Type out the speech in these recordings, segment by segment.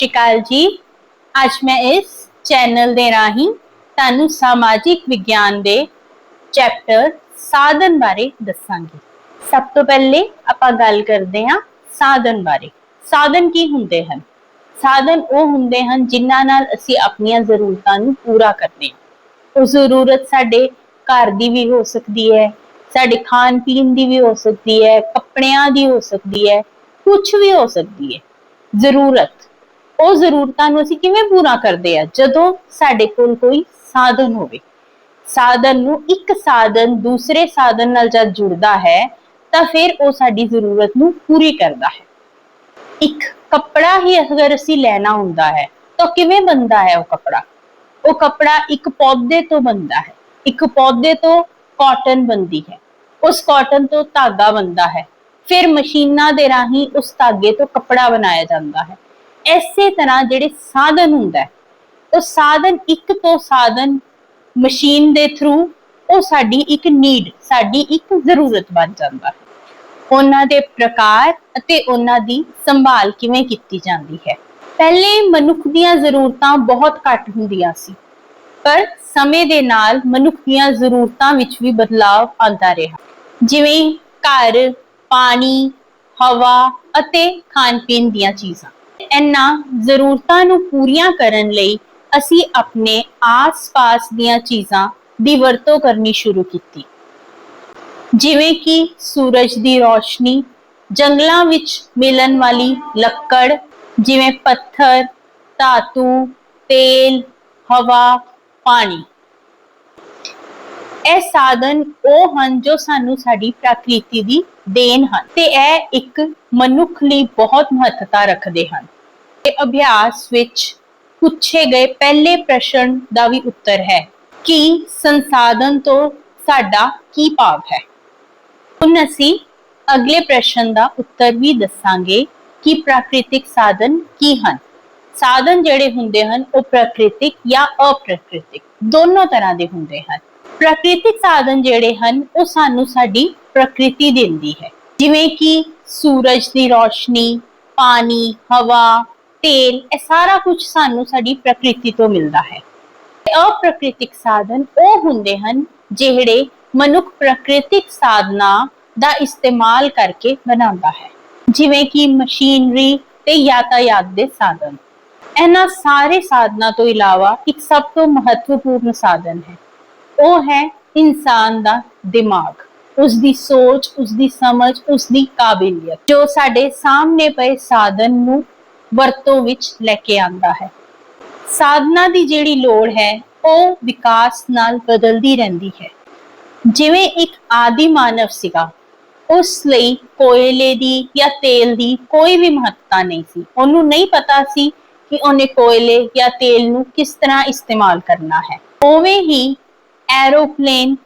ਸ਼੍ਰੀ ਅਕਾਲ ਜੀ। ਅੱਜ ਮੈਂ ਇਸ ਚੈਨਲ ਦੇ ਰਾਹੀਂ ਤੁਹਾਨੂੰ ਸਮਾਜਿਕ ਵਿਗਿਆਨ ਦੇ ਚੈਪਟਰ ਸਾਧਨ ਬਾਰੇ ਦੱਸਾਂਗੀ। ਸਭ ਤੋਂ ਪਹਿਲੇ ਆਪਾਂ ਗੱਲ ਕਰਦੇ ਹਾਂ ਸਾਧਨ ਬਾਰੇ। ਸਾਧਨ ਕੀ ਹੁੰਦੇ ਹਨ? ਸਾਧਨ ਉਹ ਹੁੰਦੇ ਹਨ ਜਿਨ੍ਹਾਂ ਨਾਲ ਅਸੀਂ ਆਪਣੀਆਂ ਜ਼ਰੂਰਤਾਂ ਨੂੰ ਪੂਰਾ ਕਰਦੇ ਹਾਂ। ਉਹ ਜ਼ਰੂਰਤ ਸਾਡੇ ਘਰ ਦੀ ਵੀ ਹੋ ਸਕਦੀ ਹੈ, ਸਾਡੇ ਖਾਣ ਪੀਣ ਦੀ ਵੀ ਹੋ ਸਕਦੀ ਹੈ, ਕੱਪੜਿਆਂ ਦੀ ਹੋ ਸਕਦੀ ਹੈ ਕੁਝ ਵੀ ਹੋ ਸਕਦੀ ਹੈ। ਜ਼ਰੂਰਤ ਉਹ ਜ਼ਰੂਰਤਾਂ ਨੂੰ ਅਸੀਂ ਕਿਵੇਂ ਪੂਰਾ ਕਰਦੇ ਆ? ਜਦੋਂ ਸਾਡੇ ਕੋਲ ਕੋਈ ਸਾਧਨ ਹੋਵੇ, ਸਾਧਨ ਨੂੰ ਇੱਕ ਸਾਧਨ ਦੂਸਰੇ ਸਾਧਨ ਨਾਲ ਜਦ ਜੁੜਦਾ ਹੈ, ਤਾਂ ਫਿਰ ਉਹ ਸਾਡੀ ਜ਼ਰੂਰਤ ਨੂੰ ਪੂਰੀ ਕਰਦਾ ਹੈ। ਇੱਕ ਕੱਪੜਾ ਹੀ ਅਗਰ ਅਸੀਂ ਲੈਣਾ ਹੁੰਦਾ ਹੈ, ਤਾਂ ਕਿਵੇਂ ਬਣਦਾ ਹੈ ਉਹ ਕੱਪੜਾ? ਉਹ ਕੱਪੜਾ ਇੱਕ ਪੌਦੇ ਤੋਂ ਬਣਦਾ ਹੈ। ਇੱਕ ਪੌਦੇ ਤੋਂ ਕਾਟਨ ਬਣਦੀ ਹੈ। ਉਸ ਕਾਟਨ ਤੋਂ ਧਾਗਾ ਬਣਦਾ ਹੈ। ਫਿਰ ਮਸ਼ੀਨਾਂ ਦੇ ਰਾਹੀਂ ਉਸ ਧਾਗੇ ਤੋਂ ਕੱਪੜਾ ਬਣਾਇਆ ਜਾਂਦਾ ਹੈ। ਇਸੇ ਤਰ੍ਹਾਂ ਜਿਹੜੇ ਸਾਧਨ ਹੁੰਦਾ ਉਹ ਸਾਧਨ ਇੱਕ ਤੋਂ ਸਾਧਨ ਮਸ਼ੀਨ ਦੇ ਥਰੂ ਉਹ ਸਾਡੀ ਇੱਕ ਨੀਡ ਸਾਡੀ ਇੱਕ ਜ਼ਰੂਰਤ ਬਣ ਜਾਂਦਾ ਉਹਨਾਂ ਦੇ ਪ੍ਰਕਾਰ ਅਤੇ ਉਹਨਾਂ ਦੀ ਸੰਭਾਲ ਕਿਵੇਂ ਕੀਤੀ ਜਾਂਦੀ ਹੈ? ਪਹਿਲੇ ਮਨੁੱਖ ਦੀਆਂ ਜ਼ਰੂਰਤਾਂ ਬਹੁਤ ਘੱਟ ਹੁੰਦੀਆਂ ਸੀ, ਪਰ ਸਮੇਂ ਦੇ ਨਾਲ ਮਨੁੱਖ ਦੀਆਂ ਜ਼ਰੂਰਤਾਂ ਵਿੱਚ ਵੀ ਬਦਲਾਅ ਆਉਂਦਾ ਰਿਹਾ। ਜਿਵੇਂ ਘਰ, ਪਾਣੀ, ਹਵਾ ਅਤੇ ਖਾਣ ਪੀਣ ਦੀਆਂ ਚੀਜ਼ਾਂ। ਇਹਨਾਂ ਜ਼ਰੂਰਤਾਂ ਨੂੰ ਪੂਰੀਆਂ ਕਰਨ ਲਈ ਅਸੀਂ ਆਪਣੇ ਆਸ-ਪਾਸ ਦੀਆਂ ਚੀਜ਼ਾਂ ਦੀ ਵਰਤੋਂ ਕਰਨੀ ਸ਼ੁਰੂ ਕੀਤੀ। ਜਿਵੇਂ ਕਿ ਸੂਰਜ ਦੀ ਰੋਸ਼ਨੀ, ਜੰਗਲਾਂ ਵਿੱਚ ਮਿਲਣ ਵਾਲੀ ਲੱਕੜ, ਜਿਵੇਂ ਪੱਥਰ, ਧਾਤੂ, ਤੇਲ, ਹਵਾ, ਪਾਣੀ। ਇਹ ਸਾਧਨ ਉਹ ਹਨ ਜੋ ਸਾਨੂੰ ਸਾਡੀ ਪ੍ਰਕਿਰਤੀ ਦੀ ਦੇਣ ਹਨ ਤੇ ਇਹ ਇੱਕ ਮਨੁੱਖ ਲਈ ਬਹੁਤ ਮਹੱਤਤਾ ਰੱਖਦੇ ਹਨ। ਇਹ ਅਭਿਆਸ ਵਿੱਚ ਪੁੱਛੇ ਗਏ ਪਹਿਲੇ ਪ੍ਰਸ਼ਨ ਦਾ ਵੀ ਉੱਤਰ ਹੈ ਕਿ ਸੰਸਾਧਨ ਤੋਂ ਸਾਡਾ ਕੀ ਭਾਵ ਹੈ ਹੁਣ ਅਸੀਂ ਅਗਲੇ ਪ੍ਰਸ਼ਨ ਦਾ ਉੱਤਰ ਵੀ ਦੱਸਾਂਗੇ ਕਿ ਪ੍ਰਾਕ੍ਰਿਤਿਕ ਸਾਧਨ ਕੀ ਹਨ ਸਾਧਨ ਜਿਹੜੇ ਹੁੰਦੇ ਹਨ ਉਹ ਪ੍ਰਾਕ੍ਰਿਤਿਕ ਜਾਂ ਅਪ੍ਰਾਕ੍ਰਿਤਿਕ ਦੋਨੋਂ ਤਰ੍ਹਾਂ ਦੇ ਹੁੰਦੇ ਹਨ ਪ੍ਰਾਕ੍ਰਿਤਿਕ ਸਾਧਨ ਜਿਹੜੇ ਹਨ ਉਹ ਸਾਨੂੰ ਸਾਡੀ ਪ੍ਰਕਿਰਤੀ ਦਿੰਦੀ ਹੈ ਜਿਵੇਂ ਕਿ ਸੂਰਜ ਦੀ ਰੋਸ਼ਨੀ ਪਾਣੀ ਹਵਾ ਤੇਲ, ਇਹ ਸਾਰਾ ਕੁਝ ਸਾਨੂੰ ਸਾਡੀ ਪ੍ਰਕਿਰਤੀ ਤੋਂ ਮਿਲਦਾ ਹੈ। ਅਪ੍ਰਾਕ੍ਰਿਤਿਕ ਸਾਧਨ ਉਹ ਹੁੰਦੇ ਹਨ ਜਿਹੜੇ ਮਨੁੱਖ ਪ੍ਰਕਿਰਤਿਕ ਸਾਧਨਾ ਦਾ ਇਸਤੇਮਾਲ ਕਰਕੇ ਬਣਾਉਂਦਾ ਹੈ। ਜਿਵੇਂ ਕਿ ਮਸ਼ੀਨਰੀ ਤੇ ਯਾਤਾਯਾਤ ਦੇ ਸਾਧਨ। ਇਹਨਾਂ ਸਾਰੇ ਸਾਧਨਾਂ ਤੋਂ ਇਲਾਵਾ ਇੱਕ ਸਭ ਤੋਂ ਮਹੱਤਵਪੂਰਨ ਸਾਧਨ ਹੈ। ਉਹ ਹੈ ਇਨਸਾਨ ਦਾ ਦਿਮਾਗ। ਉਸ ਦੀ ਸੋਚ ਉਸ ਦੀ ਸਮਝ ਉਸ ਦੀ ਕਾਬਲੀਅਤ। ਜੋ ਸਾਡੇ ਸਾਹਮਣੇ ਪਏ ਸਾਧਨ ਨੂੰ ਵਰਤੋਂ ਵਿੱਚ ਲੈ ਕੇ ਆਂਦਾ ਹੈ। ਸਾਧਨਾ ਦੀ ਜਿਹੜੀ ਲੋੜ ਹੈ, ਉਹ ਵਿਕਾਸ ਨਾਲ ਬਦਲਦੀ ਰਹਿੰਦੀ ਹੈ। ਜਿਵੇਂ ਇੱਕ ਆਦੀ ਮਾਨਵ ਸੀਗਾ, ਉਸ ਲਈ ਕੋਇਲੇ ਦੀ ਜਾਂ ਤੇਲ ਦੀ ਕੋਈ ਵੀ ਮਹੱਤਤਾ ਨਹੀਂ ਸੀ। ਉਹਨੂੰ ਨਹੀਂ ਪਤਾ ਸੀ ਕਿ ਉਹਨੇ ਕੋਇਲੇ ਜਾਂ ਤੇਲ ਨੂੰ ਕਿਸ ਤਰ੍ਹਾਂ ਇਸਤੇਮਾਲ ਕਰਨਾ ਹੈ। ਉਵੇਂ ਹੀ ਐਰੋਪਲੇਨ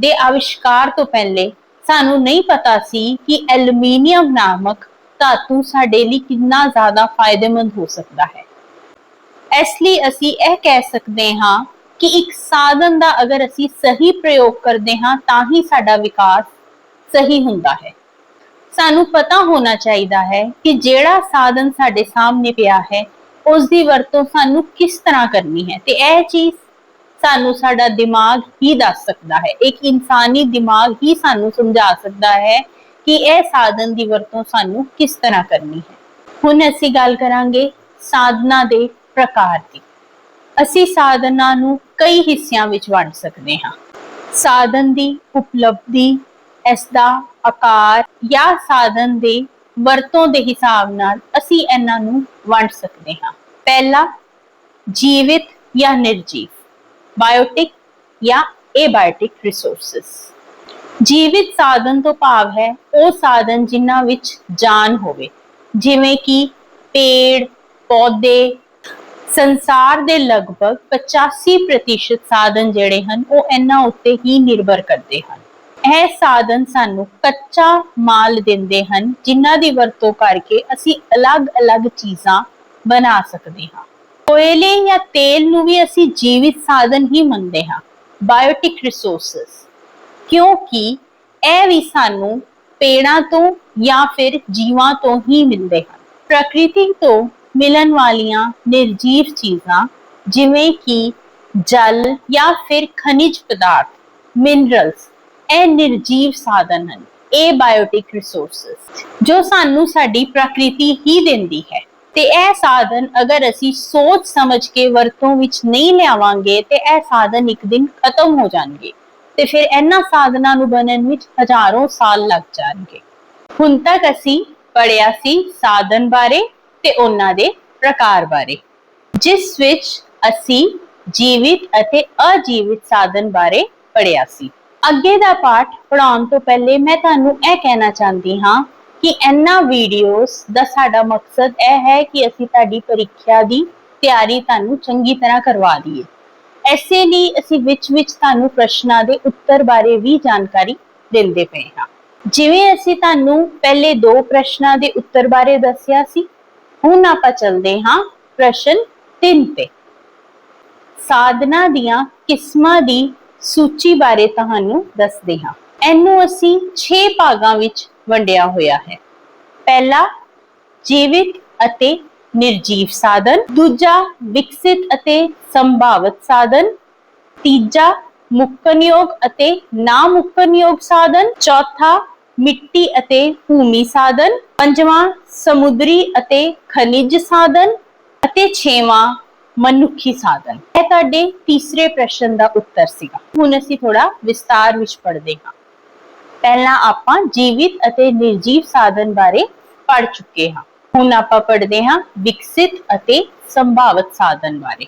ਦੇ ਆਵਿਸ਼ਕਾਰ ਤੋਂ ਪਹਿਲੇ ਸਾਨੂੰ ਨਹੀਂ ਪਤਾ ਸੀ ਕਿ ਐਲੂਮੀਨੀਅਮ ਨਾਮਕ ਧਾਤੂ ਸਾਡੇ ਲਈ ਕਿੰਨਾ ਜ਼ਿਆਦਾ ਫਾਇਦੇਮੰਦ ਹੋ ਸਕਦਾ ਹੈ। ਇਸ ਲਈ ਅਸੀਂ ਇਹ ਕਹਿ ਸਕਦੇ ਹਾਂ ਕਿ ਇੱਕ ਸਾਧਨ ਦਾ ਅਗਰ ਅਸੀਂ ਸਹੀ ਪ੍ਰਯੋਗ ਕਰਦੇ ਹਾਂ, ਤਾਂ ਹੀ ਸਾਡਾ ਵਿਕਾਸ ਸਹੀ ਹੁੰਦਾ ਹੈ। ਸਾਨੂੰ ਪਤਾ ਹੋਣਾ ਚਾਹੀਦਾ ਹੈ ਕਿ ਜਿਹੜਾ ਸਾਧਨ ਸਾਡੇ ਸਾਹਮਣੇ ਪਿਆ ਹੈ ਉਸ ਦੀ ਵਰਤੋਂ ਸਾਨੂੰ ਕਿਸ ਤਰ੍ਹਾਂ ਕਰਨੀ ਹੈ ਤੇ ਇਹ ਚੀਜ਼ ਸਾਨੂੰ ਸਾਡਾ ਦਿਮਾਗ ਹੀ ਦੱਸ ਸਕਦਾ ਹੈ। ਇੱਕ ਇਨਸਾਨੀ ਦਿਮਾਗ ਹੀ ਸਾਨੂੰ ਸਮਝਾ ਸਕਦਾ ਹੈ ਕਿ ਇਹ ਸਾਧਨ ਦੀ ਵਰਤੋਂ ਸਾਨੂੰ ਕਿਸ ਤਰ੍ਹਾਂ ਕਰਨੀ ਹੈ। ਹੁਣ ਅਸੀਂ ਗੱਲ ਕਰਾਂਗੇ ਸਾਧਨਾ ਦੇ ਪ੍ਰਕਾਰ ਦੀ। ਅਸੀਂ ਸਾਧਨਾ ਨੂੰ ਕਈ ਹਿੱਸਿਆਂ ਵਿੱਚ ਵੰਡ ਸਕਦੇ ਹਾਂ। ਸਾਧਨ ਦੀ ਉਪਲਬਧੀ ਇਸ ਦਾ ਆਕਾਰ ਜਾਂ ਸਾਧਨ ਦੇ ਵਰਤੋਂ ਦੇ ਹਿਸਾਬ ਨਾਲ ਅਸੀਂ ਇਹਨਾਂ ਨੂੰ ਵੰਡ ਸਕਦੇ ਹਾਂ। ਪਹਿਲਾ, ਜੀਵਿਤ ਜਾਂ ਨਿਰਜੀਵ, ਬਾਇਓਟਿਕ ਜਾਂ ਏਬਾਇਓਟਿਕ ਰਿਸੋਰਸਸ। ਜੀਵਿਤ ਸਾਧਨ ਤੋਂ ਭਾਵ ਹੈ ਉਹ ਸਾਧਨ ਜਿਨ੍ਹਾਂ ਵਿੱਚ ਜਾਨ ਹੋਵੇ। ਜਿਵੇਂ ਕਿ ਪੇੜ, ਪੌਦੇ, ਸੰਸਾਰ ਦੇ ਲਗਭਗ 85% ਸਾਧਨ ਜਿਹੜੇ ਹਨ, ਉਹ ਇਹਨਾਂ ਉੱਤੇ ਹੀ ਨਿਰਭਰ ਕਰਦੇ ਹਨ। ਇਹ ਸਾਧਨ ਸਾਨੂੰ ਕੱਚਾ ਮਾਲ ਦਿੰਦੇ ਹਨ, ਜਿਨ੍ਹਾਂ ਦੀ ਵਰਤੋਂ ਕਰਕੇ ਅਸੀਂ ਅਲੱਗ-ਅਲੱਗ ਚੀਜ਼ਾਂ ਬਣਾ ਸਕਦੇ ਹਾਂ। ਕੋਇਲੇ ਜਾਂ ਤੇਲ ਨੂੰ ਵੀ ਅਸੀਂ ਜੀਵਿਤ ਸਾਧਨ ਹੀ ਮੰਨਦੇ ਹਾਂ। ਬਾਇਓਟਿਕ ਰਿਸੋਰਸਸ ਕਿਉਂਕਿ ਇਹ ਵੀ ਸਾਨੂੰ ਪੇੜਾਂ ਤੋਂ ਜਾਂ ਫਿਰ ਜੀਵਾਂ ਤੋਂ ਹੀ ਮਿਲਦੇ ਹਨ। ਪ੍ਰਕਿਰਤੀ ਤੋਂ ਮਿਲਣ ਵਾਲੀਆਂ ਨਿਰਜੀਵ ਚੀਜ਼ਾਂ ਜਿਵੇਂ ਕਿ ਜਲ ਜਾਂ ਫਿਰ ਖਣਿਜ ਪਦਾਰਥ ਮਿਨਰਲਸ ਇਹ ਨਿਰਜੀਵ ਸਾਧਨ ਹਨ, ਇਹ ਬਾਇਓਟਿਕ ਰਿਸੋਰਸਸ ਜੋ ਸਾਨੂੰ ਸਾਡੀ ਪ੍ਰਕਿਰਤੀ ਹੀ ਦਿੰਦੀ ਹੈ। ਤੇ ਇਹ ਸਾਧਨ ਅਗਰ ਅਸੀਂ ਸੋਚ ਸਮਝ ਕੇ ਵਰਤੋਂ ਵਿੱਚ ਨਹੀਂ ਲਿਆਵਾਂਗੇ ਤੇ ਇਹ ਸਾਧਨ ਇੱਕ ਦਿਨ ਖਤਮ ਹੋ ਜਾਣਗੇ। ਤੇ ਫਿਰ ਇਹਨਾਂ ਸਾਧਨਾਂ ਨੂੰ ਬਣਨ ਵਿੱਚ ਹਜ਼ਾਰਾਂ ਸਾਲ ਲੱਗ ਜਾਣਗੇ। ਹੁਣ ਤੱਕ ਅਸੀਂ ਪੜਿਆ ਸੀ ਸਾਧਨ ਬਾਰੇ ਤੇ ਉਹਨਾਂ ਦੇ ਪ੍ਰਕਾਰ ਬਾਰੇ, ਜਿਸ ਵਿੱਚ ਅਸੀਂ ਜੀਵਿਤ ਅਤੇ ਅਜੀਵਿਤ ਸਾਧਨ ਬਾਰੇ ਪੜਿਆ ਸੀ। ਅੱਗੇ ਦਾ ਪਾਠ ਪੜਾਉਣ ਤੋਂ ਪਹਿਲੇ ਮੈਂ ਤੁਹਾਨੂੰ ਇਹ ਕਹਿਣਾ ਚਾਹੁੰਦੀ ਹਾਂ ਕਿ ਇਹਨਾਂ ਵੀਡੀਓਜ਼ ਦਾ ਸਾਡਾ ਮਕਸਦ ਇਹ ਹੈ ਕਿ ਅਸੀਂ ਤੁਹਾਡੀ ਪ੍ਰੀਖਿਆ ਦੀ ਤਿਆਰੀ ਤੁਹਾਨੂੰ ਚੰਗੀ ਤਰ੍ਹਾਂ ਕਰਵਾ ਦਈਏ ਐਸੇ ਲਈ ਅਸੀਂ ਵਿੱਚ ਵਿੱਚ ਤੁਹਾਨੂੰ ਪ੍ਰਸ਼ਨਾਂ ਦੇ ਉੱਤਰ ਬਾਰੇ ਵੀ ਜਾਣਕਾਰੀ ਦਿੰਦੇ ਪਏ ਹਾਂ। ਜਿਵੇਂ ਅਸੀਂ ਤੁਹਾਨੂੰ ਪਹਿਲੇ ਦੋ ਪ੍ਰਸ਼ਨਾਂ ਦੇ ਉੱਤਰ ਬਾਰੇ ਦੱਸਿਆ ਸੀ, ਹੁਣ ਆਪਾਂ ਚੱਲਦੇ ਹਾਂ ਪ੍ਰਸ਼ਨ 3 ਤੇ। ਸਾਧਨਾ ਦੀਆਂ ਕਿਸਮਾਂ ਦੀ ਸੂਚੀ ਬਾਰੇ ਤੁਹਾਨੂੰ ਦੱਸਦੇ ਹਾਂ। ਇਹਨੂੰ ਅਸੀਂ 6 ਭਾਗਾਂ ਵਿੱਚ ਵੰਡਿਆ ਹੋਇਆ ਹੈ। ਪਹਿਲਾ, ਜੀਵਿਤ ਅਤੇ ਨਿਰਜੀਵ ਸਾਧਨ, ਦੂਜਾ ਵਿਕਸਿਤ ਅਤੇ ਸੰਭਾਵਿਤ ਸਾਧਨ, ਤੀਜਾ ਮੁੱਕਣਯੋਗ ਅਤੇ ਨਾ ਮੁੱਕਣਯੋਗ ਸਾਧਨ, ਚੌਥਾ ਮਿੱਟੀ ਅਤੇ ਭੂਮੀ ਸਾਧਨ, ਪੰਜਵਾਂ ਸਮੁੰਦਰੀ ਅਤੇ ਖਣਿਜ ਸਾਧਨ ਅਤੇ ਛੇਵਾਂ ਮਨੁੱਖੀ ਸਾਧਨ। ਇਹ ਤੁਹਾਡੇ ਤੀਸਰੇ ਪ੍ਰਸ਼ਨ ਦਾ ਉੱਤਰ ਸੀਗਾ। ਹੁਣ ਅਸੀਂ ਥੋੜਾ ਵਿਸਤਾਰ ਵਿੱਚ ਪੜ੍ਹਦੇ ਹਾਂ। ਪਹਿਲਾਂ ਆਪਾਂ ਜੀਵਿਤ ਅਤੇ ਨਿਰਜੀਵ ਸਾਧਨ ਬਾਰੇ ਪੜ੍ਹ ਚੁੱਕੇ ਹਾਂ। ਹੁਣ ਆਪਾਂ ਪੜ੍ਹਦੇ ਹਾਂ ਵਿਕਸਿਤ ਅਤੇ ਸੰਭਾਵਿਤ ਸਾਧਨ ਬਾਰੇ।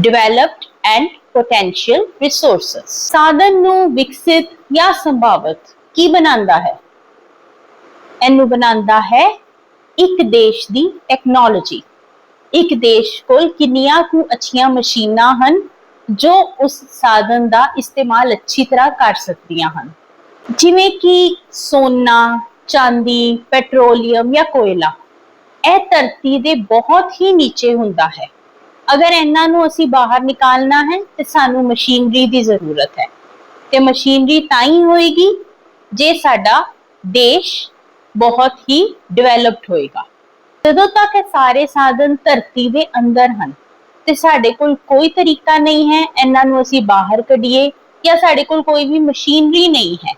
ਡਿਵੈਲਪਡ ਐਂਡ ਪੋਟੈਂਸ਼ੀਅਲ ਰਿਸੋਰਸਸ ਸਾਧਨ ਨੂੰ ਵਿਕਸਿਤ ਜਾਂ ਸੰਭਾਵਿਤ ਕੀ ਬਣਾਉਂਦਾ ਹੈ? ਇਹਨੂੰ ਬਣਾਉਂਦਾ ਹੈ ਇੱਕ ਦੇਸ਼ ਦੀ ਟੈਕਨੋਲੋਜੀ ਇੱਕ ਦੇਸ਼ ਕੋਲ ਕਿੰਨੀਆਂ ਕੁ ਅੱਛੀਆਂ ਮਸ਼ੀਨਾਂ ਹਨ ਜੋ ਉਸ ਸਾਧਨ ਦਾ ਇਸਤੇਮਾਲ ਅੱਛੀ ਤਰ੍ਹਾਂ ਕਰ ਸਕਦੀਆਂ ਹਨ। ਜਿਵੇਂ ਕਿ ਸੋਨਾ, ਚਾਂਦੀ, ਪੈਟਰੋਲੀਅਮ ਜਾਂ ਕੋਇਲਾ। ਇਹ ਧਰਤੀ ਦੇ ਬਹੁਤ ਹੀ ਨੀਚੇ ਹੁੰਦਾ ਹੈ। ਅਗਰ ਇਹਨਾਂ ਨੂੰ ਅਸੀਂ ਬਾਹਰ ਨਿਕਾਲਣਾ ਹੈ, ਤੇ ਸਾਨੂੰ ਮਸ਼ੀਨਰੀ ਦੀ ਜ਼ਰੂਰਤ ਹੈ। ਤੇ ਮਸ਼ੀਨਰੀ ਤਾਂ ਹੀ ਹੋਏਗੀ, ਜੇ ਸਾਡਾ ਦੇਸ਼ ਬਹੁਤ ਹੀ ਡਿਵੈਲਪਡ ਹੋਏਗਾ। ਜਦੋਂ ਤੱਕ ਇਹ ਸਾਰੇ ਸਾਧਨ ਧਰਤੀ ਦੇ ਅੰਦਰ ਹਨ, ਤੇ ਸਾਡੇ ਕੋਲ ਕੋਈ ਤਰੀਕਾ ਨਹੀਂ ਹੈ ਇਹਨਾਂ ਨੂੰ ਅਸੀਂ ਬਾਹਰ ਕੱਢੀਏ, ਜਾਂ ਸਾਡੇ ਕੋਲ ਕੋਈ ਵੀ ਮਸ਼ੀਨਰੀ ਨਹੀਂ ਹੈ,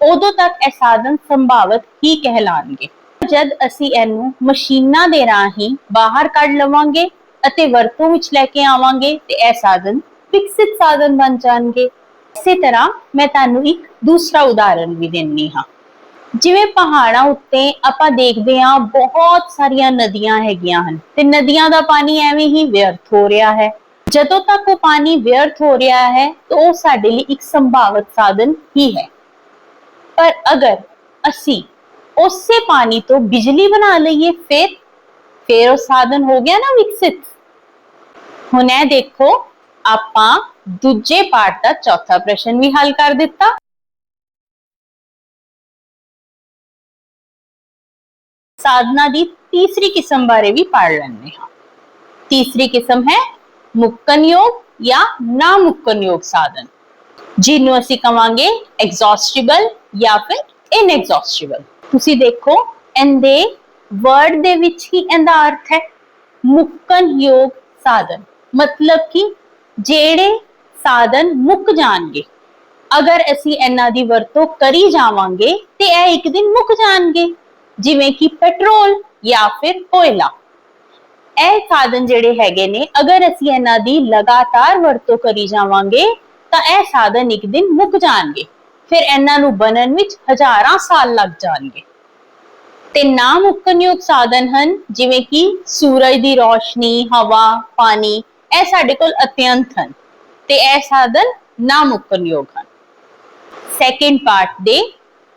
ਉਦੋਂ ਤੱਕ ਇਹ ਸਾਧਨ ਸੰਭਾਵਿਤ ਹੀ ਕਹਿਲਾਣਗੇ। ਜਦ ਅਸੀਂ ਇਹਨੂੰ ਮਸ਼ੀਨਾਂ ਦੇ ਰਾਹੀਂ ਬਾਹਰ ਕੱਢ ਲਵਾਂਗੇ ਅਤੇ ਵਰਤੋਂ ਵਿੱਚ ਲੈ ਕੇ ਆਵਾਂਗੇ ਤੇ ਇਹ ਸਾਧਨ ਵਿਕਸਿਤ ਸਾਧਨ ਬਣ ਜਾਣਗੇ। ਇਸੇ ਤਰ੍ਹਾਂ ਮੈਂ ਤੁਹਾਨੂੰ ਇੱਕ ਦੂਸਰਾ ਉਦਾਹਰਣ ਵੀ ਦਿੰਨੀ ਹਾਂ। ਜਿਵੇਂ ਪਹਾੜਾਂ ਉੱਤੇ ਆਪਾਂ ਦੇਖਦੇ ਹਾਂ ਬਹੁਤ ਸਾਰੀਆਂ ਨਦੀਆਂ ਹੈਗੀਆਂ ਹਨ ਤੇ ਨਦੀਆਂ ਦਾ ਪਾਣੀ ਐਵੇਂ ਹੀ ਵਿਅਰਥ ਹੋ ਰਿਹਾ ਹੈ। ਜਦੋਂ ਤੱਕ ਉਹ ਪਾਣੀ ਵਿਅਰਥ ਹੋ ਰਿਹਾ ਹੈ ਤਾਂ ਉਹ ਸਾਡੇ ਲਈ ਇੱਕ ਸੰਭਾਵਿਤ ਸਾਧਨ ਹੀ ਹੈ। ਪਰ ਅਗਰ ਅਸੀਂ ਉਸੇ ਪਾਣੀ ਤੋਂ ਬਿਜਲੀ ਬਣਾ ਲਈਏ ਫਿਰ ਫਿਰ ਉਹ ਸਾਧਨ ਹੋ ਗਿਆ ਨਾ ਵਿਕਸਿਤ ਹੁਣ ਇਹ ਦੇਖੋ ਆਪਾਂ ਦੂਜੇ ਪਾਠ ਦਾ ਚੌਥਾ ਪ੍ਰਸ਼ਨ ਵੀ ਹੱਲ ਕਰ ਦਿੱਤਾ ਸਾਧਨਾ ਦੀ ਤੀਸਰੀ ਕਿਸਮ ਬਾਰੇ ਵੀ ਪੜ੍ਹ ਲੈਂਦੇ ਹਾਂ ਤੀਸਰੀ ਕਿਸਮ ਹੈ ਮੁੱਕਣਯੋਗ ਜਾਂ ਨਾ ਮੁੱਕਣਯੋਗ ਸਾਧਨ ਜਿਹਨੂੰ ਅਸੀਂ ਕਵਾਂਗੇ ਐਗਜ਼ੌਸਟੇਬਲ ਜਾਂ ਫਿਰ ਇਨਐਗਜ਼ੌਸਟੇਬਲ ਤੁਸੀਂ ਦੇਖੋ, ਇਹਦੇ ਵਰਡ ਦੇ ਵਿੱਚ ਹੀ ਇਹਦਾ ਅਰਥ ਹੈ ਮੁੱਕਣਯੋਗ ਸਾਧਨ। ਮਤਲਬ ਕਿ ਜਿਹੜੇ ਸਾਧਨ ਮੁੱਕ ਜਾਣਗੇ। ਅਗਰ ਅਸੀਂ ਇਹਨਾਂ ਦੀ ਵਰਤੋਂ ਕਰੀ ਜਾਵਾਂਗੇ, ਤੇ ਇਹ ਇੱਕ ਦਿਨ ਮੁੱਕ ਜਾਣਗੇ। ਜਿਵੇਂ ਕਿ ਪੈਟਰੋਲ ਜਾਂ ਫਿਰ ਕੋਇਲਾ। ਇਹ ਸਾਧਨ ਜਿਹੜੇ ਹੈਗੇ ਨੇ, ਅਗਰ ਅਸੀਂ ਇਹਨਾਂ ਦੀ ਲਗਾਤਾਰ ਵਰਤੋਂ ਕਰੀ ਜਾਵਾਂਗੇ, ਤਾਂ ਇਹ ਸਾਧਨ ਇੱਕ ਦਿਨ ਮੁੱਕ ਜਾਣਗੇ। ਫਿਰ ਇਹਨਾਂ ਨੂੰ ਬਣਨ ਵਿੱਚ ਹਜ਼ਾਰਾਂ ਸਾਲ ਲੱਗ ਜਾਣਗੇ। ਤੇ ਨਾ ਮੁੱਕਣਯੋਗ ਸਾਧਨ ਹਨ, ਜਿਵੇਂ ਕਿ ਸੂਰਜ ਦੀ ਰੋਸ਼ਨੀ, ਹਵਾ, ਪਾਣੀ, ਇਹ ਸਾਡੇ ਕੋਲ ਅਤਿਅੰਤ ਹਨ। ਤੇ ਇਹ ਸਾਧਨ ਨਾ ਮੁੱਕਣਯੋਗ ਹਨ। ਸੈਕਿੰਡ ਪਾਰਟ ਦੇ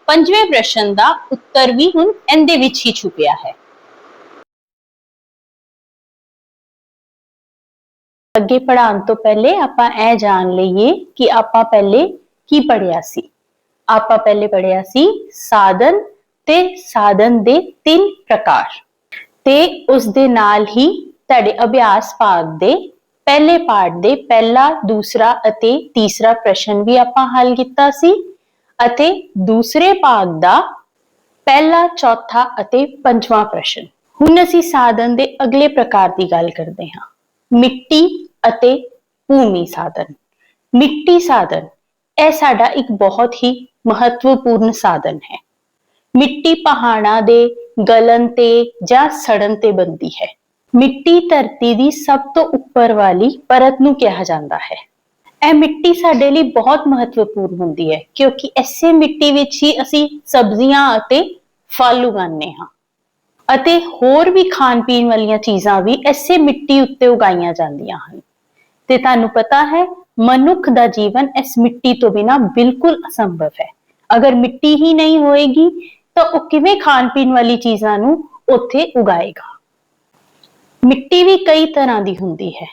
ਪੰਜਵੇਂ ਪ੍ਰਸ਼ਨ ਦਾ ਉੱਤਰ ਵੀ ਹੁਣ ਇਹਦੇ ਵਿੱਚ ਹੀ ਛੁਪਿਆ ਹੈ। ਅੱਗੇ ਪੜਾਉਣ ਤੋਂ ਪਹਿਲੇ ਆਪਾਂ ਇਹ ਜਾਣ ਲਈਏ ਕਿ ਆਪਾਂ ਪਹਿਲੇ ਕੀ ਪੜਿਆ ਸੀ। ਆਪਾਂ ਪਹਿਲੇ ਪੜਿਆ ਸੀ ਸਾਧਨ ਤੇ ਸਾਧਨ ਦੇ ਤਿੰਨ ਪ੍ਰਕਾਰ। ਤੇ ਉਸ ਦੇ ਨਾਲ ਹੀ ਤੁਹਾਡੇ ਅਭਿਆਸ ਭਾਗ ਦੇ ਪਹਿਲੇ ਪਾਠ ਦੇ ਪਹਿਲਾ, ਦੂਸਰਾ ਅਤੇ ਤੀਸਰਾ ਪ੍ਰਸ਼ਨ ਵੀ ਆਪਾਂ ਹੱਲ ਕੀਤਾ ਸੀ ਅਤੇ ਦੂਸਰੇ ਭਾਗ ਦਾ ਪਹਿਲਾ, ਚੌਥਾ ਅਤੇ ਪੰਜਵਾਂ ਪ੍ਰਸ਼ਨ। ਹੁਣ ਅਸੀਂ ਸਾਧਨ ਦੇ ਅਗਲੇ ਪ੍ਰਕਾਰ ਦੀ ਗੱਲ ਕਰਦੇ ਹਾਂ। ਮਿੱਟੀ ਅਤੇ ਭੂਮੀ ਸਾਧਨ। ਮਿੱਟੀ ਸਾਧਨ, ਇਹ ਸਾਡਾ ਇੱਕ ਬਹੁਤ ਹੀ ਮਹੱਤਵਪੂਰਨ ਸਾਧਨ ਹੈ। ਮਿੱਟੀ ਪਹਾੜਾਂ ਦੇ ਗਲਨ ਤੇ ਜਾਂ ਸੜਨ ਤੇ ਬਣਦੀ ਹੈ। ਮਿੱਟੀ ਧਰਤੀ ਦੀ ਸਭ ਤੋਂ ਉੱਪਰ ਵਾਲੀ ਪਰਤ ਨੂੰ ਕਿਹਾ ਜਾਂਦਾ ਹੈ। ਇਹ ਮਿੱਟੀ ਸਾਡੇ ਲਈ ਬਹੁਤ ਮਹੱਤਵਪੂਰਨ ਹੁੰਦੀ ਹੈ, ਕਿਉਂਕਿ ਇਸੇ ਮਿੱਟੀ ਵਿੱਚ ਹੀ ਅਸੀਂ ਸਬਜ਼ੀਆਂ ਅਤੇ ਫਲ ਉਗਾਉਂਦੇ ਹਾਂ। ਅਤੇ ਹੋਰ ਵੀ ਖਾਣ ਪੀਣ ਵਾਲੀਆਂ ਚੀਜ਼ਾਂ ਵੀ ਇਸੇ ਮਿੱਟੀ ਉੱਤੇ ਉਗਾਈਆਂ ਜਾਂਦੀਆਂ ਹਨ। ਤੇ ਤੁਹਾਨੂੰ ਪਤਾ ਹੈ ਮਨੁੱਖ ਦਾ ਜੀਵਨ ਇਸ ਮਿੱਟੀ ਤੋਂ ਬਿਨਾ ਬਿਲਕੁਲ ਅਸੰਭਵ ਹੈ। ਅਗਰ ਮਿੱਟੀ ਹੀ ਨਹੀਂ ਹੋਏਗੀ ਤਾਂ ਉਹ ਕਿਵੇਂ ਖਾਣ ਪੀਣ ਵਾਲੀ ਚੀਜ਼ਾਂ ਨੂੰ ਉੱਥੇ ਉਗਾਏਗਾ? ਮਿੱਟੀ ਵੀ ਕਈ ਤਰ੍ਹਾਂ ਦੀ ਹੁੰਦੀ ਹੈ।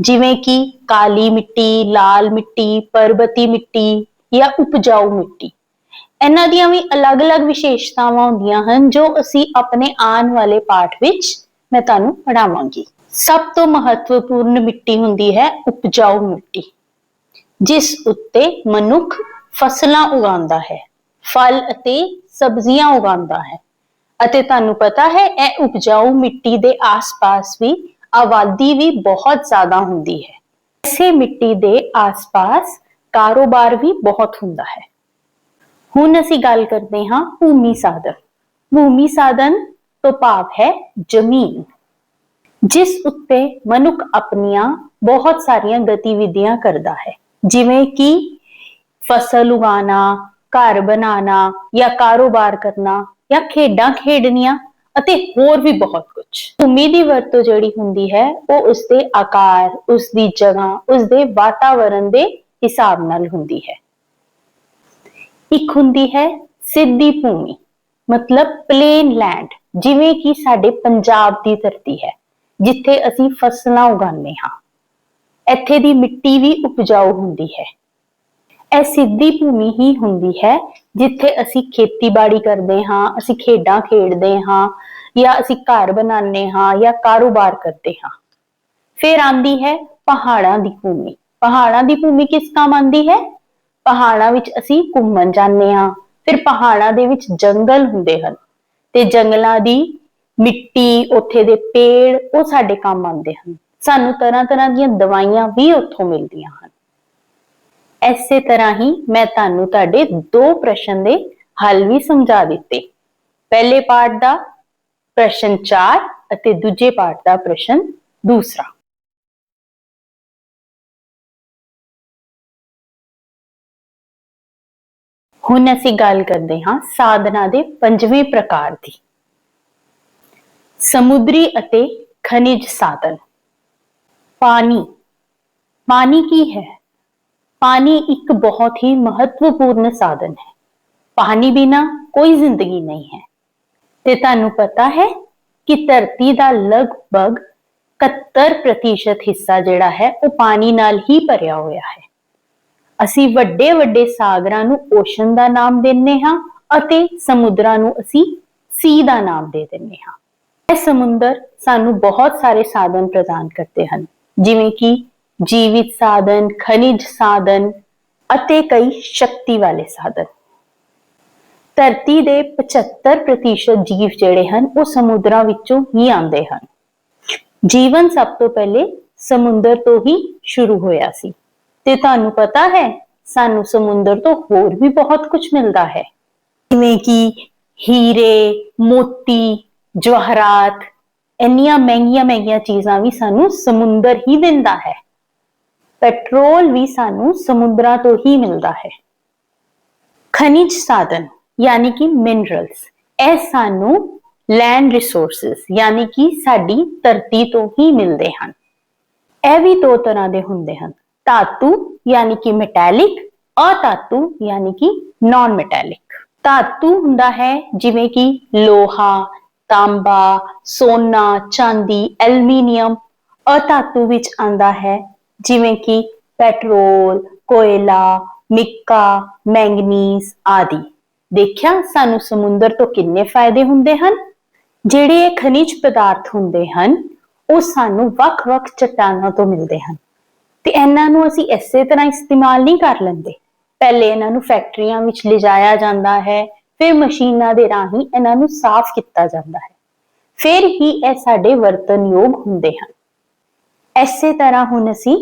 ਜਿਵੇਂ ਕਿ ਕਾਲੀ ਮਿੱਟੀ, ਲਾਲ ਮਿੱਟੀ, ਪਰਬਤੀ ਮਿੱਟੀ ਜਾਂ ਉਪਜਾਊ ਮਿੱਟੀ। ਇਹਨਾਂ ਦੀਆਂ ਵੀ ਅਲੱਗ-ਅਲੱਗ ਵਿਸ਼ੇਸ਼ਤਾਵਾਂ ਹੁੰਦੀਆਂ ਹਨ ਜੋ ਅਸੀਂ ਆਪਣੇ ਆਉਣ ਵਾਲੇ ਪਾਠ ਵਿੱਚ ਮੈਂ ਤੁਹਾਨੂੰ ਪੜਾਵਾਂਗੀ ਸਭ ਤੋਂ ਮਹੱਤਵਪੂਰਨ ਮਿੱਟੀ ਹੁੰਦੀ ਹੈ ਉਪਜਾਊ ਮਿੱਟੀ। ਜਿਸ ਉੱਤੇ ਮਨੁੱਖ ਫਸਲਾਂ ਉਗਾਉਂਦਾ ਹੈ, ਫਲ ਅਤੇ ਸਬਜ਼ੀਆਂ ਉਗਾਉਂਦਾ ਹੈ। ਅਤੇ ਤੁਹਾਨੂੰ ਪਤਾ ਹੈ, ਇਹ ਉਪਜਾਊ ਮਿੱਟੀ ਦੇ ਆਸ-ਪਾਸ ਵੀ ਆਬਾਦੀ ਵੀ ਬਹੁਤ ਜ਼ਿਆਦਾ ਹੁੰਦੀ ਹੈ। ਇਸੇ ਮਿੱਟੀ ਦੇ ਆਸ-ਪਾਸ ਕਾਰੋਬਾਰ ਵੀ ਬਹੁਤ ਹੁੰਦਾ ਹੈ। ਹੁਣ ਅਸੀਂ ਗੱਲ ਕਰਦੇ ਹਾਂ ਭੂਮੀ ਸਾਧਨ। ਭੂਮੀ ਸਾਧਨ ਤੋਂ ਭਾਵ ਹੈ ਜ਼ਮੀਨ। ਜਿਸ ਉੱਤੇ ਮਨੁੱਖ ਆਪਣੀਆਂ ਬਹੁਤ ਸਾਰੀਆਂ ਗਤੀਵਿਧੀਆਂ ਕਰਦਾ ਹੈ। ਜਿਵੇਂ ਕਿ ਫਸਲ ਉਗਾਉਣਾ, ਘਰ ਬਣਾਉਣਾ ਜਾਂ ਕਾਰੋਬਾਰ ਕਰਨਾ ਜਾਂ ਖੇਡਾਂ ਖੇਡਣੀਆਂ ਅਤੇ ਹੋਰ ਵੀ ਬਹੁਤ ਕੁਝ ਭੂਮੀ ਦੀ ਵਰਤੋਂ ਜਿਹੜੀ ਹੁੰਦੀ ਹੈ, ਉਹ ਉਸ ਦੇ ਆਕਾਰ ਉਸ ਦੀ ਜਗ੍ਹਾ ਉਸ ਦੇ ਵਾਤਾਵਰਣ ਦੇ ਹਿਸਾਬ ਨਾਲ ਹੁੰਦੀ ਹੈ। ਇੱਕ ਹੁੰਦੀ ਹੈ ਸਿੱਧੀ ਭੂਮੀ, ਮਤਲਬ ਪਲੇਨ ਲੈਂਡ ਜਿਵੇਂ ਕਿ ਸਾਡੇ ਪੰਜਾਬ ਦੀ ਧਰਤੀ ਹੈ, ਜਿੱਥੇ ਅਸੀਂ ਫਸਲਾਂ ਉਗਾਉਂਦੇ ਹਾਂ। ਇੱਥੇ ਦੀ ਮਿੱਟੀ ਵੀ ਉਪਜਾਊ ਹੁੰਦੀ ਹੈ। ਇਹ ਸਿੱਧੀ ਭੂਮੀ ਹੀ ਹੁੰਦੀ ਹੈ, ਜਿੱਥੇ ਅਸੀਂ ਖੇਤੀਬਾੜੀ ਕਰਦੇ ਹਾਂ, ਅਸੀਂ ਖੇਡਾਂ ਖੇਡਦੇ ਹਾਂ, ਜਾਂ ਅਸੀਂ ਘਰ ਬਣਾਉਂਦੇ ਹਾਂ, ਜਾਂ ਕਾਰੋਬਾਰ ਕਰਦੇ ਹਾਂ। ਫਿਰ ਆਂਦੀ ਹੈ ਪਹਾੜਾਂ ਦੀ ਭੂਮੀ। ਪਹਾੜਾਂ ਦੀ ਭੂਮੀ ਕਿਸ ਕੰਮ ਆਂਦੀ ਹੈ? ਪਹਾੜਾਂ ਵਿੱਚ ਅਸੀਂ ਘੁੰਮਣ ਜਾਂਦੇ ਹਾਂ। ਫਿਰ ਪਹਾੜਾਂ ਦੇ ਵਿੱਚ ਜੰਗਲ ਹੁੰਦੇ ਹਨ। ਤੇ ਜੰਗਲਾਂ ਦੀ ਮਿੱਟੀ, ਉੱਥੇ ਦੇ ਪੇੜ, ਉਹ ਸਾਡੇ ਕੰਮ ਆਉਂਦੇ ਹਨ। ਸਾਨੂੰ ਤਰ੍ਹਾਂ ਤਰ੍ਹਾਂ ਦੀਆਂ ਦਵਾਈਆਂ ਵੀ ਉੱਥੋਂ ਮਿਲਦੀਆਂ ਹਨ। ਇਸੇ ਤਰ੍ਹਾਂ ਹੀ ਮੈਂ ਤੁਹਾਨੂੰ ਤੁਹਾਡੇ ਦੋ ਪ੍ਰਸ਼ਨ ਦੇ ਹੱਲ ਵੀ ਸਮਝਾ ਦਿੱਤੇ। ਪਹਿਲੇ ਪਾਠ ਦਾ ਪ੍ਰਸ਼ਨ 4 ਅਤੇ ਦੂਜੇ ਪਾਠ ਦਾ ਪ੍ਰਸ਼ਨ ਦੂਸਰਾ। ਹੁਣ ਅਸੀਂ ਗੱਲ ਕਰਦੇ ਹਾਂ ਸਾਧਨਾ ਦੇ ਪੰਜਵੇਂ ਪ੍ਰਕਾਰ ਦੀ। ਸਮੁੰਦਰੀ ਅਤੇ ਖਣਿਜ ਸਾਧਨ। ਪਾਣੀ। ਪਾਣੀ ਕੀ ਹੈ? ਪਾਣੀ ਇੱਕ ਬਹੁਤ ਹੀ ਮਹੱਤਵਪੂਰਨ ਸਾਧਨ ਹੈ। ਪਾਣੀ ਬਿਨਾ ਕੋਈ ਜ਼ਿੰਦਗੀ ਨਹੀਂ ਹੈ। ਤੇ ਤੁਹਾਨੂੰ ਪਤਾ ਹੈ ਕਿ ਧਰਤੀ ਦਾ ਲਗਭਗ 71% ਹਿੱਸਾ ਜਿਹੜਾ ਹੈ, ਉਹ ਪਾਣੀ ਨਾਲ ਹੀ ਭਰਿਆ ਹੋਇਆ ਹੈ। ਅਸੀਂ ਵੱਡੇ ਵੱਡੇ ਸਾਗਰਾਂ ਨੂੰ ਓਸ਼ਨ ਦਾ ਨਾਮ ਦਿੰਨੇ ਹਾਂ ਅਤੇ ਸਮੁੰਦਰਾਂ ਨੂੰ ਅਸੀਂ ਸੀ ਦਾ ਨਾਮ ਦੇ ਦਿੰਨੇ ਹਾਂ। ਇਹ ਸਮੁੰਦਰ ਸਾਨੂੰ ਬਹੁਤ ਸਾਰੇ ਸਾਧਨ ਪ੍ਰਦਾਨ ਕਰਦੇ ਹਨ। ਜਿਵੇਂ ਕਿ ਜੀਵਿਤ ਸਾਧਨ, ਖਣਿਜ ਸਾਧਨ ਅਤੇ ਕਈ ਸ਼ਕਤੀ ਵਾਲੇ ਸਾਧਨ। ਧਰਤੀ ਦੇ 75% ਜੀਵ ਜਿਹੜੇ ਹਨ, ਉਹ ਸਮੁੰਦਰਾਂ ਵਿੱਚੋਂ ਹੀ ਆਉਂਦੇ ਹਨ। ਜੀਵਨ ਸਭ ਤੋਂ ਪਹਿਲੇ ਸਮੁੰਦਰ ਤੋਂ ਹੀ ਸ਼ੁਰੂ ਹੋਇਆ ਸੀ। ਤੇ ਤੁਹਾਨੂੰ ਪਤਾ ਹੈ, ਸਾਨੂੰ ਸਮੁੰਦਰ ਤੋਂ ਹੋਰ ਵੀ ਬਹੁਤ ਕੁਝ ਮਿਲਦਾ ਹੈ। ਜਿਵੇਂ ਕਿ ਹੀਰੇ, ਮੋਤੀ, ਜਵਾਹਰਾਤ ਇੰਨੀਆਂ ਮਹਿੰਗੀਆਂ ਮਹਿੰਗੀਆਂ ਚੀਜ਼ਾਂ ਵੀ ਸਾਨੂੰ ਸਮੁੰਦਰ ਹੀ ਦਿੰਦਾ ਹੈ। ਪੈਟਰੋਲ ਵੀ ਸਾਨੂੰ ਸਮੁੰਦਰਾਂ ਤੋਂ ਹੀ ਮਿਲਦਾ ਹੈ। ਖਣਿਜ ਸਾਧਨ, ਯਾਨੀ ਕਿ ਮਿਨਰਲਸ ਇਹ ਸਾਨੂੰ ਲੈਂਡ ਰਿਸੋਰਸਸ ਯਾਨੀ ਕਿ ਸਾਡੀ ਧਰਤੀ ਤੋਂ ਹੀ ਮਿਲਦੇ ਹਨ। ਇਹ ਵੀ ਦੋ ਤਰ੍ਹਾਂ ਦੇ ਹੁੰਦੇ ਹਨ, ਧਾਤੂ, ਯਾਨੀ ਕਿ ਮੈਟੈਲਿਕ ਅਧਾਤੂ, ਯਾਨੀ ਕਿ ਨਾਨ ਮੈਟੈਲਿਕ ਧਾਤੂ ਹੁੰਦਾ ਹੈ ਜਿਵੇਂ ਕਿ ਲੋਹਾ ਤਾਂਬਾ, ਸੋਨਾ, ਚਾਂਦੀ, ਐਲੂਮੀਨੀਅਮ ਅਧਾਤੂ ਵਿੱਚ ਆਂਦਾ ਹੈ। ਜਿਵੇਂ ਕਿ ਪੈਟਰੋਲ, ਕੋਇਲਾ, ਮਿੱਕਾ, ਮੈਂਗਨੀਜ਼ ਆਦਿ। ਦੇਖਿਆ, ਸਾਨੂੰ ਸਮੁੰਦਰ ਤੋਂ ਕਿੰਨੇ ਫਾਇਦੇ ਹੁੰਦੇ ਹਨ? ਜਿਹੜੇ ਇਹ ਖਣਿਜ ਪਦਾਰਥ ਹੁੰਦੇ ਹਨ, ਉਹ ਸਾਨੂੰ ਵੱਖ-ਵੱਖ ਚਟਾਨਾਂ ਤੋਂ ਮਿਲਦੇ ਹਨ। ਤੇ ਇਹਨਾਂ ਨੂੰ ਅਸੀਂ ਇਸੇ ਤਰ੍ਹਾਂ ਇਸਤੇਮਾਲ ਨਹੀਂ ਕਰ ਲੈਂਦੇ। ਪਹਿਲੇ ਇਹਨਾਂ ਨੂੰ ਫੈਕਟਰੀਆਂ ਵਿੱਚ ਲਿਜਾਇਆ ਜਾਂਦਾ ਹੈ ਫਿਰ ਮਸ਼ੀਨਾਂ ਦੇ ਰਾਹੀਂ ਇਹਨਾਂ ਨੂੰ ਸਾਫ਼ ਕੀਤਾ ਜਾਂਦਾ ਹੈ। ਫਿਰ ਹੀ ਇਹ ਸਾਡੇ ਵਰਤਨਯੋਗ ਹੁੰਦੇ ਹਨ। ਐਸੇ ਤਰ੍ਹਾਂ ਹੁਣ ਅਸੀਂ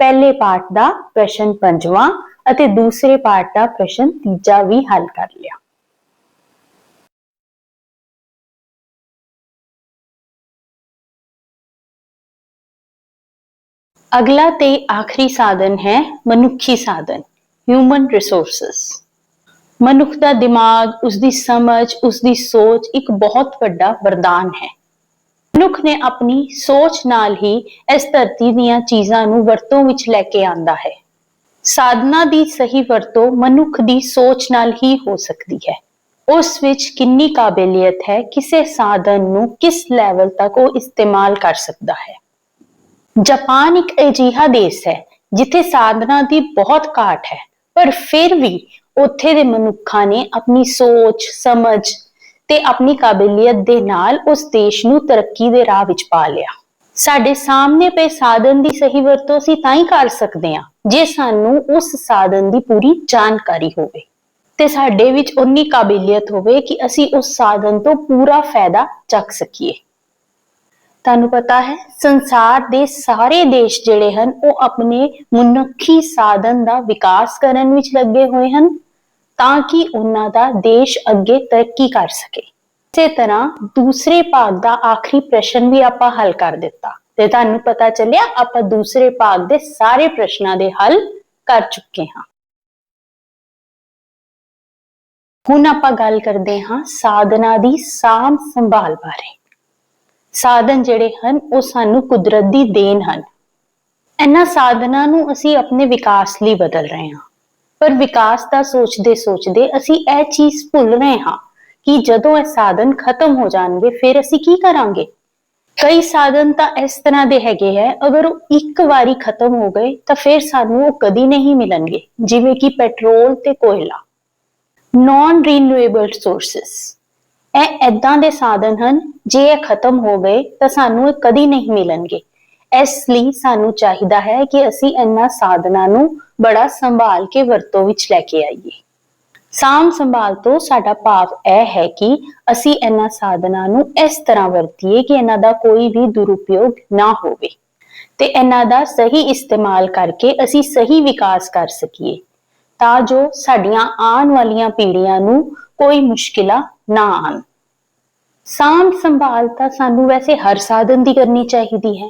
ਪਹਿਲੇ ਪਾਠ ਦਾ ਪ੍ਰਸ਼ਨ ਪੰਜਵਾਂ ਅਤੇ ਦੂਸਰੇ ਪਾਠ ਦਾ ਪ੍ਰਸ਼ਨ ਤੀਜਾ ਵੀ ਹੱਲ ਕਰ ਲਿਆ। ਅਗਲਾ ਤੇ ਆਖਰੀ ਸਾਧਨ ਹੈ ਮਨੁੱਖੀ ਸਾਧਨ ਹਿਊਮਨ ਰਿਸੋਰਸਸ ਮਨੁੱਖ ਦਾ ਦਿਮਾਗ ਉਸ ਦੀ ਸਮਝ ਉਸ ਦੀ ਸੋਚ ਇੱਕ ਬਹੁਤ ਵੱਡਾ ਵਰਦਾਨ ਹੈ। ਮਨੁੱਖ ਨੇ ਆਪਣੀ ਸੋਚ ਨਾਲ ਹੀ ਇਸ ਧਰਤੀ ਦੀਆਂ ਚੀਜ਼ਾਂ ਨੂੰ ਵਰਤੋਂ ਵਿੱਚ ਲੈ ਕੇ ਆਂਦਾ ਹੈ। ਸਾਧਨਾ ਦੀ ਸਹੀ ਵਰਤੋਂ ਮਨੁੱਖ ਦੀ ਸੋਚ ਨਾਲ ਹੀ ਹੋ ਸਕਦੀ ਹੈ। ਉਸ ਵਿੱਚ ਕਿੰਨੀ ਕਾਬਲੀਅਤ ਹੈ, ਕਿਸੇ ਸਾਧਨ ਨੂੰ ਕਿਸ ਲੈਵਲ ਤੱਕ ਉਹ ਇਸਤੇਮਾਲ ਕਰ ਸਕਦਾ ਹੈ। ਜਾਪਾਨ ਇੱਕ ਅਜਿਹਾ ਦੇਸ਼ ਹੈ, ਜਿੱਥੇ ਸਾਧਨਾ ਦੀ ਬਹੁਤ ਘਾਟ ਹੈ, ਪਰ ਫਿਰ ਵੀ ਉੱਥੇ ਦੇ ਮਨੁੱਖਾਂ ਨੇ ਆਪਣੀ ਸੋਚ, ਸਮਝ ਤੇ ਆਪਣੀ ਕਾਬਲੀਅਤ ਦੇ ਨਾਲ ਉਸ ਦੇਸ਼ ਨੂੰ ਤਰੱਕੀ ਦੇ ਰਾਹ ਵਿੱਚ ਪਾ ਲਿਆ। ਸਾਡੇ ਸਾਹਮਣੇ ਪਏ ਸਾਧਨ ਦੀ ਸਹੀ ਵਰਤੋਂ ਅਸੀਂ ਤਾਂ ਹੀ ਕਰ ਸਕਦੇ ਹਾਂ, ਜੇ ਸਾਨੂੰ ਉਸ ਸਾਧਨ ਦੀ ਪੂਰੀ ਜਾਣਕਾਰੀ ਹੋਵੇ। ਤੇ ਸਾਡੇ ਵਿੱਚ ਉਨੀ ਕਾਬਲੀਅਤ ਹੋਵੇ ਕਿ ਅਸੀਂ ਉਸ ਸਾਧਨ ਤੋਂ ਪੂਰਾ ਫਾਇਦਾ ਚੱਕ ਸਕੀਏ। ਤੁਹਾਨੂੰ ਪਤਾ ਹੈ, ਸੰਸਾਰ ਦੇ ਸਾਰੇ ਦੇਸ਼ ਜਿਹੜੇ ਹਨ, ਉਹ ਆਪਣੇ ਮਨੁੱਖੀ ਸਾਧਨ ਦਾ ਵਿਕਾਸ ਕਰਨ ਵਿੱਚ ਲੱਗੇ ਹੋਏ ਹਨ, ਤਾਂ ਕਿ ਉਹਨਾਂ ਦਾ ਦੇਸ਼ ਅੱਗੇ ਤਰੱਕੀ ਕਰ ਸਕੇ। ਇਸੇ ਤਰ੍ਹਾਂ ਦੂਸਰੇ ਭਾਗ ਦਾ ਆਖਰੀ ਪ੍ਰਸ਼ਨ ਵੀ ਆਪਾਂ ਹੱਲ ਕਰ ਦਿੱਤਾ। ਤੇ ਤੁਹਾਨੂੰ ਪਤਾ ਚੱਲਿਆ, ਆਪਾਂ ਦੂਸਰੇ ਭਾਗ ਦੇ ਸਾਰੇ ਪ੍ਰਸ਼ਨਾਂ ਦੇ ਹੱਲ ਕਰ ਚੁੱਕੇ ਹਾਂ। ਹੁਣ ਆਪਾਂ ਗੱਲ ਕਰਦੇ ਹਾਂ ਸਾਧਨਾ ਦੀ ਸਾਂਭ ਸੰਭਾਲ ਬਾਰੇ। ਸਾਧਨ ਜਿਹੜੇ ਹਨ, ਉਹ ਸਾਨੂੰ ਕੁਦਰਤ ਦੀ ਦੇਣ ਹਨ। ਇਹਨਾਂ ਸਾਧਨਾਂ ਨੂੰ ਅਸੀਂ ਆਪਣੇ ਵਿਕਾਸ ਲਈ ਬਦਲ ਰਹੇ ਹਾਂ। ਪਰ ਵਿਕਾਸ ਦਾ ਸੋਚਦੇ ਸੋਚਦੇ ਅਸੀਂ ਇਹ ਚੀਜ਼ ਭੁੱਲ ਰਹੇ ਹਾਂ ਕਿ ਜਦੋਂ ਇਹ ਸਾਧਨ ਖਤਮ ਹੋ ਜਾਣਗੇ, ਫਿਰ ਅਸੀਂ ਕੀ ਕਰਾਂਗੇ? ਕਈ ਸਾਧਨ ਤਾਂ ਇਸ ਤਰ੍ਹਾਂ ਦੇ ਹੈਗੇ ਹੈ, ਅਗਰ ਉਹ ਇੱਕ ਵਾਰੀ ਖਤਮ ਹੋ ਗਏ, ਤਾਂ ਫਿਰ ਸਾਨੂੰ ਉਹ ਕਦੀ ਨਹੀਂ ਮਿਲਣਗੇ, ਜਿਵੇਂ ਕਿ ਪੈਟਰੋਲ ਤੇ ਕੋਇਲਾ। ਨਾਨ ਰੀਨਿਊਏਬਲ ਸੋਰਸਸ ਇਹ ਐਦਾਂ ਦੇ ਸਾਧਨ ਹਨ, ਜੇ ਇਹ ਖਤਮ ਹੋ ਗਏ ਤਾਂ ਸਾਨੂੰ ਇਹ ਕਦੀ ਨਹੀਂ ਮਿਲਣਗੇ। ਇਸ ਲਈ ਸਾਨੂੰ ਚਾਹੀਦਾ ਹੈ ਕਿ ਅਸੀਂ ਇਹਨਾਂ ਸਾਧਨਾਂ ਨੂੰ ਬੜਾ ਸੰਭਾਲ ਕੇ ਵਰਤੋਂ ਵਿੱਚ ਲੈ ਕੇ ਆਈਏ। ਸਾਮ ਸੰਭਾਲ ਤੋਂ ਸਾਡਾ ਭਾਵ ਇਹ ਹੈ ਕਿ ਅਸੀਂ ਇਹਨਾਂ ਸਾਧਨਾਂ ਨੂੰ ਇਸ ਤਰ੍ਹਾਂ ਵਰਤੀਏ ਕਿ ਇਹਨਾਂ ਦਾ ਕੋਈ ਵੀ ਦੁਰਉਪਯੋਗ ਨਾ ਹੋਵੇ। ਤੇ ਇਹਨਾਂ ਦਾ ਸਹੀ ਇਸਤੇਮਾਲ ਕਰਕੇ ਅਸੀਂ ਸਹੀ ਵਿਕਾਸ ਕਰ ਸਕੀਏ। ਤਾਂ ਜੋ ਸਾਡੀਆਂ ਆਉਣ ਵਾਲੀਆਂ ਪੀੜ੍ਹੀਆਂ ਨੂੰ ਕੋਈ ਮੁਸ਼ਕਿਲਾਂ ਨਾ ਆਣ। ਸਾਂਭ ਸੰਭਾਲ ਤਾਂ ਸਾਨੂੰ ਵੈਸੇ ਹਰ ਸਾਧਨ ਦੀ ਕਰਨੀ ਚਾਹੀਦੀ ਹੈ,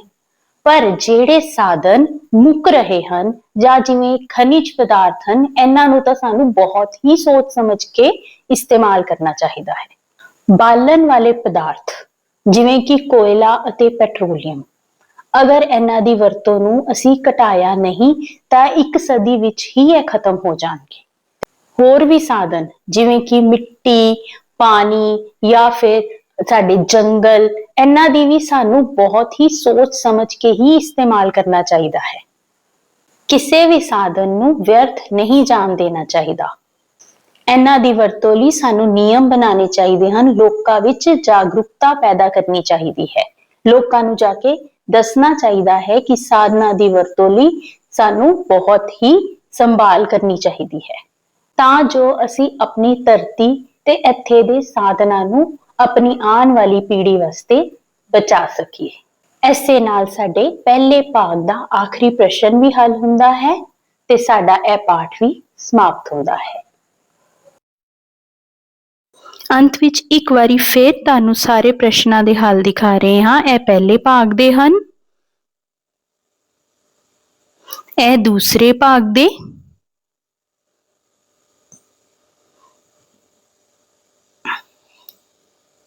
ਪਰ ਜਿਹੜੇ ਸਾਧਨ ਮੁੱਕ ਰਹੇ ਹਨ ਜਾਂ ਜਿਵੇਂ ਖਣਿਜ ਪਦਾਰਥ ਹਨ, ਇਹਨਾਂ ਨੂੰ ਤਾਂ ਸਾਨੂੰ ਬਹੁਤ ਹੀ ਸੋਚ ਸਮਝ ਕੇ ਇਸਤੇਮਾਲ ਕਰਨਾ ਚਾਹੀਦਾ ਹੈ। ਬਾਲਣ ਵਾਲੇ ਪਦਾਰਥ, ਜਿਵੇਂ ਕਿ ਕੋਇਲਾ ਅਤੇ ਪੈਟਰੋਲੀਅਮ, ਅਗਰ ਇਹਨਾਂ ਦੀ ਵਰਤੋਂ ਨੂੰ ਅਸੀਂ ਘਟਾਇਆ ਨਹੀਂ, ਤਾਂ ਇੱਕ ਸਦੀ ਵਿੱਚ ਹੀ ਇਹ ਖਤਮ ਹੋ ਜਾਣਗੇ। ਹੋਰ ਵੀ ਸਾਧਨ, ਜਿਵੇਂ ਕਿ ਮਿੱਟੀ, ਪਾਣੀ ਜਾਂ ਫਿਰ ਸਾਡੇ ਜੰਗਲ, ਇਹਨਾਂ ਦੀ ਵੀ ਸਾਨੂੰ ਬਹੁਤ ਹੀ ਸੋਚ ਸਮਝ ਕੇ ਹੀ ਇਸਤੇਮਾਲ ਕਰਨਾ ਚਾਹੀਦਾ ਹੈ। ਕਿਸੇ ਵੀ ਸਾਧਨ ਨੂੰ ਵਿਅਰਥ ਨਹੀਂ ਜਾਣ ਦੇਣਾ ਚਾਹੀਦਾ। ਇਹਨਾਂ ਦੀ ਵਰਤੋਂ ਲਈ ਸਾਨੂੰ ਨਿਯਮ ਬਣਾਉਣੇ ਚਾਹੀਦੇ ਹਨ, ਲੋਕਾਂ ਵਿੱਚ ਜਾਗਰੂਕਤਾ ਪੈਦਾ ਕਰਨੀ ਚਾਹੀਦੀ ਹੈ। ਲੋਕਾਂ ਨੂੰ ਜਾ ਕੇ ਦੱਸਣਾ ਚਾਹੀਦਾ ਹੈ ਕਿ ਸਾਧਨਾ ਦੀ ਵਰਤੋਂ ਲਈ ਸਾਨੂੰ ਬਹੁਤ ਹੀ ਸੰਭਾਲ ਕਰਨੀ ਚਾਹੀਦੀ ਹੈ। ਤਾਂ ਜੋ ਅਸੀਂ ਆਪਣੀ ਧਰਤੀ ਤੇ ਇੱਥੇ ਦੇ ਸਾਧਨਾਂ ਨੂੰ ਆਪਣੀ ਆਉਣ ਵਾਲੀ ਪੀੜ੍ਹੀ ਵਾਸਤੇ ਬਚਾ ਸਕੀਏ। ਐਸੇ ਨਾਲ ਸਾਡੇ ਪਹਿਲੇ ਭਾਗ ਦਾ ਆਖਰੀ ਪ੍ਰਸ਼ਨ ਵੀ ਹੱਲ ਹੁੰਦਾ ਹੈ ਤੇ ਸਾਡਾ ਇਹ ਪਾਠ ਵੀ ਸਮਾਪਤ ਹੁੰਦਾ ਹੈ। ਅੰਤ ਵਿੱਚ ਇੱਕ ਵਾਰੀ ਫੇਰ ਤੁਹਾਨੂੰ ਸਾਰੇ ਪ੍ਰਸ਼ਨਾਂ ਦੇ ਹੱਲ ਦਿਖਾ ਰਹੇ ਹਾਂ। ਇਹ ਪਹਿਲੇ ਭਾਗ ਦੇ ਹਨ। ਇਹ ਦੂਸਰੇ ਭਾਗ ਦੇ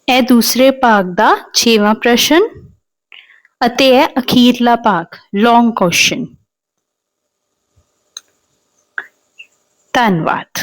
ਇਹ ਦੂਸਰੇ ਭਾਗ ਦਾ 6ਵਾਂ ਪ੍ਰਸ਼ਨ ਅਤੇ ਇਹ ਅਖੀਰਲਾ ਭਾਗ ਲੌਂਗ ਕੁਐਸਚਨ ਧੰਨਵਾਦ।